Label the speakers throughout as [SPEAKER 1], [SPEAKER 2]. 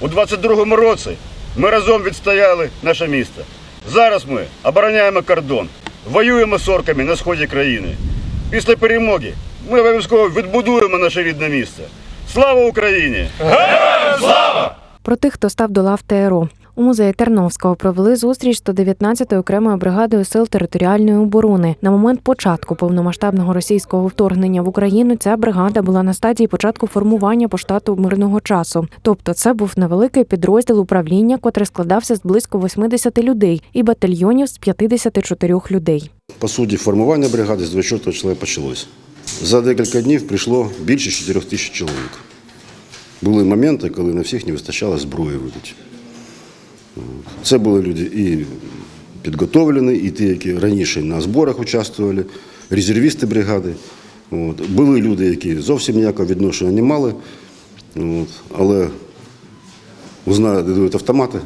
[SPEAKER 1] У 22-му році ми разом відстояли наше місто. Зараз ми обороняємо кордон, воюємо з орками на сході країни. Після перемоги ми обов'язково відбудуємо наше рідне місце. Слава Україні!
[SPEAKER 2] Слава Про тих, хто став до лав ТРО. У музеї Терновського провели зустріч 119-ї окремою бригадою сил територіальної оборони. На момент початку повномасштабного російського вторгнення в Україну ця бригада була на стадії початку формування по штату мирного часу. Тобто, це був невеликий підрозділ управління, котрий складався з близько 80 людей і батальйонів з 54 людей.
[SPEAKER 3] По суті, формування бригади з 24 числа почалось. За декілька днів прийшло більше 4 тисяч чоловік. Були моменти, коли на всіх не вистачало зброї видати. Це були люди і підготовлені, і ті, які раніше на зборах участвували, резервісти бригади. От. Були люди, які зовсім ніякого відношення не мали, от. але узнали, де дають автомати,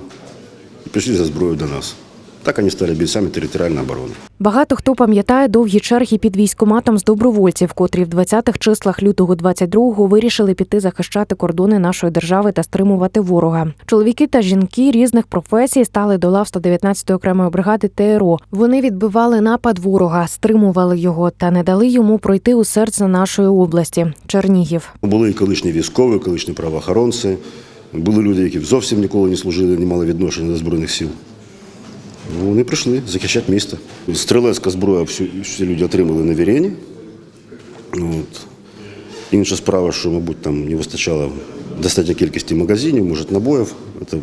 [SPEAKER 3] і прийшли за зброєю до нас. Так вони стали бійцями територіальної оборони.
[SPEAKER 2] Багато хто пам'ятає довгі черги під військоматом з добровольців, котрі в 20-х числах лютого 22-го вирішили піти захищати кордони нашої держави та стримувати ворога. Чоловіки та жінки різних професій стали до лав 119-ї окремої бригади ТРО. Вони відбивали напад ворога, стримували його та не дали йому пройти у серце нашої області Чернігів.
[SPEAKER 3] Були і колишні військові, колишні правоохоронці, були люди, які зовсім ніколи не служили, не мали відношення до Збройних сил. Вони прийшли захищати місто. Стрілецька зброя всі, люди отримали на вірені. От. Інша справа, що, мабуть, там не вистачало достатньої кількості магазинів, може, набоїв. Це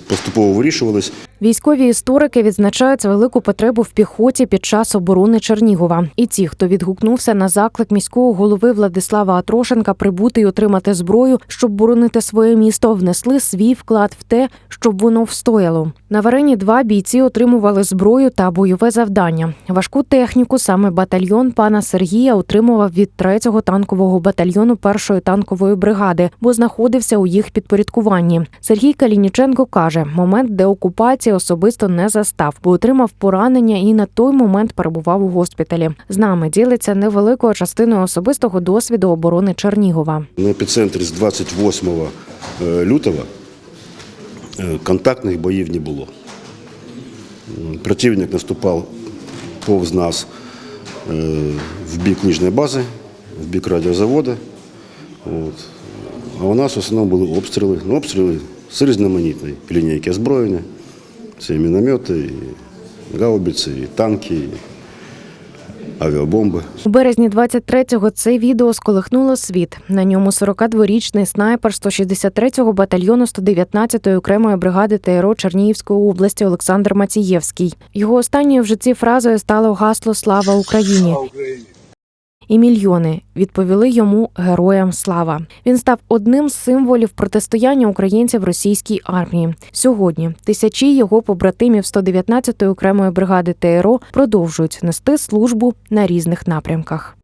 [SPEAKER 3] поступово вирішувалось.
[SPEAKER 2] Військові історики відзначають велику потребу в піхоті під час оборони Чернігова. І ті, хто відгукнувся на заклик міського голови Владислава Атрошенка прибути й отримати зброю, щоб боронити своє місто, внесли свій вклад в те, щоб воно встояло. На варені два бійці отримували зброю та бойове завдання. Важку техніку саме батальйон пана Сергія отримував від 3-го танкового батальйону 1-ї танкової бригади, бо знаходився у їх підпорядкуванні. Сергій Калініченко каже, момент деокупації особисто не застав, бо отримав поранення і на той момент перебував у госпіталі. З нами ділиться невеликою частиною особистого досвіду оборони Чернігова.
[SPEAKER 3] На епіцентрі з 28 е, лютого е, контактних боїв не було. Противник наступав повз нас е, в бік ніжної бази, в бік радіозаводу. От. А у нас в основному були обстріли. Ну, обстріли з різноманітної лінійки озброєння. Це і міномети, і гаубиці, і танки, і авіабомби.
[SPEAKER 2] У березні 23-го це відео сколихнуло світ. На ньому 42-річний снайпер 163-го батальйону 119-ї окремої бригади ТРО Чернігівської області Олександр Мацієвський. Його останньою в житті фразою стало гасло Слава Україні. І мільйони відповіли йому героям слава. Він став одним з символів протистояння українців російській армії. Сьогодні тисячі його побратимів 119-ї окремої бригади ТРО продовжують нести службу на різних напрямках.